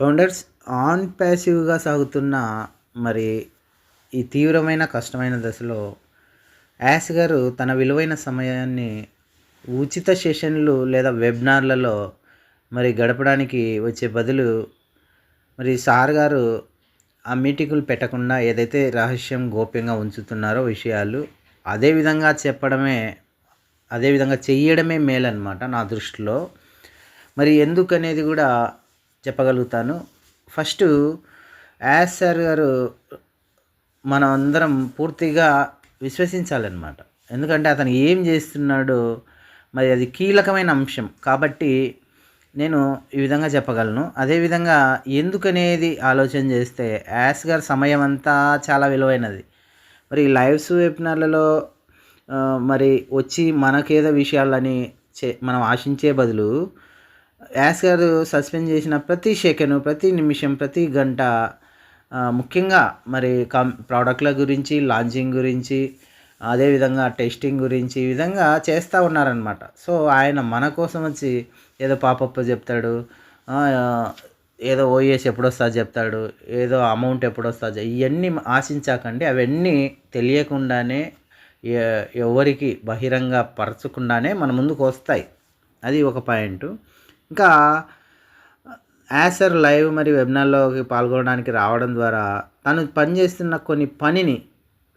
Founders on ప్యాసివ్గా సాగుతున్న మరి ఈ తీవ్రమైన కష్టమైన దశలో యాస్ గారు తన విలువైన సమయాన్ని ఉచిత సెషన్లు లేదా వెబినార్లలో మరి గడపడానికి వచ్చే బదులు మరి సార్ గారు ఆ మీటింగులు పెట్టకుండా ఏదైతే రహస్యం గోప్యంగా ఉంచుతున్నారో విషయాలు అదే విధంగా చెప్పడమే అదే విధంగా చెయ్యడమే మేలన్నమాట నా దృష్టిలో. మరి ఎందుకనేది కూడా చెప్పగలుగుతాను. ఫస్ట్ యాజ్ సార్ గారు మనం అందరం పూర్తిగా విశ్వసించాలన్నమాట. ఎందుకంటే అతను ఏం చేస్తున్నాడో మరి అది కీలకమైన అంశం. కాబట్టి నేను ఈ విధంగా చెప్పగలను. అదేవిధంగా ఎందుకనేది ఆలోచన చేస్తే యాస్ గారి సమయం అంతా చాలా విలువైనది. మరి లైవ్స్ వెబినార్లలో మరి వచ్చి మనకేదో విషయాలని చే మనం ఆశించే బదులు యాస్ గారు సస్పెండ్ చేసిన ప్రతి సెకండ్ ప్రతి నిమిషం ప్రతి గంట ముఖ్యంగా మరి కం ప్రోడక్ట్ల గురించి లాంచింగ్ గురించి అదేవిధంగా టెస్టింగ్ గురించి ఈ విధంగా చేస్తూ ఉన్నారనమాట సో ఆయన మన కోసం వచ్చి ఏదో పాపప్ప చెప్తాడు ఏదో ఓఎస్ ఎప్పుడు వస్తా చెప్తాడు ఏదో అమౌంట్ ఎప్పుడు వస్తా ఇవన్నీ ఆశించాకండి అవన్నీ తెలియకుండానే ఎవరికి బహిరంగ పరచకుండానే మన ముందుకు వస్తాయి. అది ఒక పాయింట్. ఇంకా యాసర్ లైవ్ మరియు వెబినార్లోకి పాల్గొనడానికి రావడం ద్వారా తను పనిచేస్తున్న కొన్ని పనిని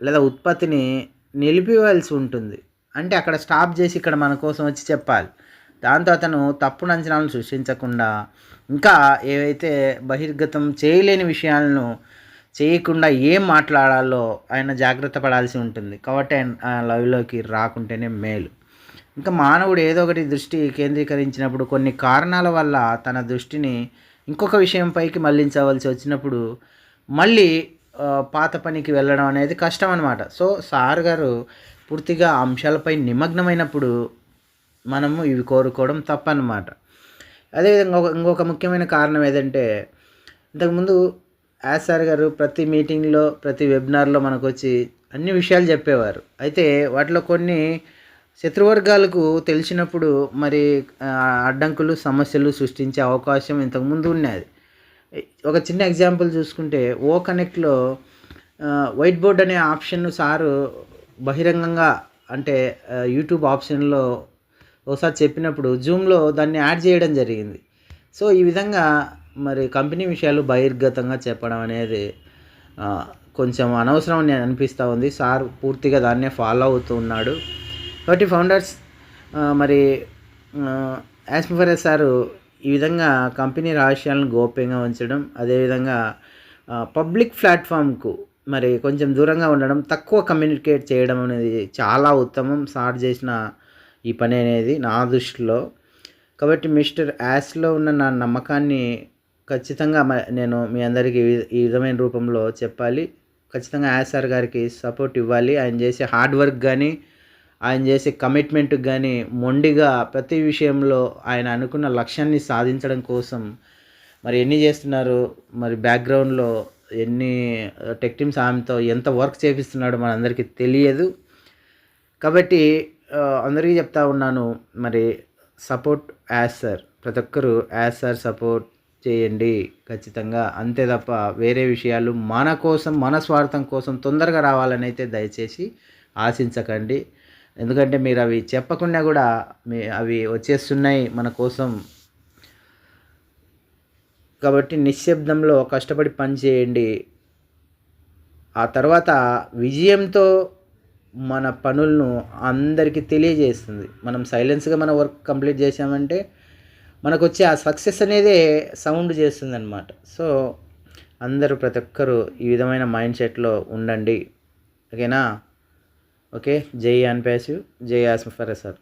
లేదా ఉత్పత్తిని నిలిపివలసి ఉంటుంది. అంటే అక్కడ స్టాప్ చేసి ఇక్కడ మన కోసం వచ్చి చెప్పాలి. దాంతో అతను తప్పుడు అంచనాలను సృష్టించకుండా ఇంకా ఏవైతే బహిర్గతం చేయలేని విషయాలను చేయకుండా ఏం మాట్లాడాలో ఆయన జాగ్రత్త పడాల్సి ఉంటుంది. కాబట్టి ఆయన లైవ్లోకి రాకుంటేనే మేలు. ఇంకా మానవుడు ఏదో ఒకటి దృష్టి కేంద్రీకరించినప్పుడు కొన్ని కారణాల వల్ల తన దృష్టిని ఇంకొక విషయం పైకి మళ్ళించవలసి వచ్చినప్పుడు మళ్ళీ పాత పనికి వెళ్ళడం అనేది కష్టం అనమాట సో సార్ గారు పూర్తిగా అంశాలపై నిమగ్నమైనప్పుడు మనము ఇవి కోరుకోవడం తప్పనమాట అదేవిధంగా ఇంకొక ముఖ్యమైన కారణం ఏదంటే ఇంతకుముందు యాస్ సార్ గారు ప్రతి మీటింగ్లో ప్రతి వెబినార్లో మనకు వచ్చి అన్ని విషయాలు చెప్పేవారు. అయితే వాటిలో కొన్ని శత్రువర్గాలకు తెలిసినప్పుడు మరి అడ్డంకులు సమస్యలు సృష్టించే అవకాశం ఇంతకుముందు ఉన్నది. ఒక చిన్న ఎగ్జాంపుల్ చూసుకుంటే ఓ కనెక్ట్లో వైట్ బోర్డ్ అనే ఆప్షన్ సారు బహిరంగంగా అంటే యూట్యూబ్ ఆప్షన్లో ఒకసారి చెప్పినప్పుడు జూమ్లో దాన్ని యాడ్ చేయడం జరిగింది. సో ఈ విధంగా మరి కంపెనీ విషయాలు బహిర్గతంగా చెప్పడం అనేది కొంచెం అనవసరం అని అనిపిస్తూ ఉంది. సార్ పూర్తిగా దాన్నే ఫాలో అవుతూ ఉన్నాడు. కాబట్టి ఫౌండర్స్ మరి యాస్మిఫరస్ సారు ఈ విధంగా కంపెనీ రహస్యాలను గోప్యంగా ఉంచడం అదేవిధంగా పబ్లిక్ ప్లాట్ఫామ్కు మరి కొంచెం దూరంగా ఉండడం తక్కువ కమ్యూనికేట్ చేయడం అనేది చాలా ఉత్తమం. సార్ చేసిన ఈ పని అనేది నా దృష్టిలో. కాబట్టి మిస్టర్ యాస్లో ఉన్న నా నమ్మకాన్ని ఖచ్చితంగా మ- నేను మీ అందరికీ ఈ- ఈ విధమైన రూపంలో చెప్పాలి. ఖచ్చితంగా యాస్ సార్ గారికి సపోర్ట్ ఇవ్వాలి. ఆయన చేసే హార్డ్ వర్క్ కానీ ఆయన చేసే కమిట్మెంట్కి కానీ మొండిగా ప్రతి విషయంలో ఆయన అనుకున్న లక్ష్యాన్ని సాధించడం కోసం మరి ఎన్ని చేస్తున్నారు? మరి బ్యాక్గ్రౌండ్లో ఎన్ని టెక్ టీమ్ సాయంతో ఎంత వర్క్ చేపిస్తున్నాడో మనందరికీ తెలియదు. కాబట్టి అందరికీ చెప్తా ఉన్నాను మరి సపోర్ట్ యాజ్ సార్ ప్రతి ఒక్కరూ యాజ్ సార్ సపోర్ట్ చేయండి. ఖచ్చితంగా అంతే తప్ప వేరే విషయాలు మన కోసం మన స్వార్థం కోసం తొందరగా రావాలని అయితే దయచేసి ఆశించకండి. ఎందుకంటే మీరు అవి చెప్పకుండా కూడా మీ అవి వచ్చేస్తున్నాయి మన కోసం. కాబట్టి నిశ్శబ్దంలో కష్టపడి పని చేయండి. ఆ తర్వాత విజయంతో మన పనులను అందరికీ తెలియజేస్తుంది. మనం సైలెన్స్గా మన వర్క్ కంప్లీట్ చేసామంటే మనకు వచ్చే ఆ సక్సెస్ అనేదే సౌండ్ చేస్తుంది అనమాట సో అందరూ ప్రతి ఒక్కరూ ఈ విధమైన మైండ్ సెట్లో ఉండండి. ఓకేనా? ఓకే జై అన్పాసివ్ జై ఆస్మఫర్ సార్.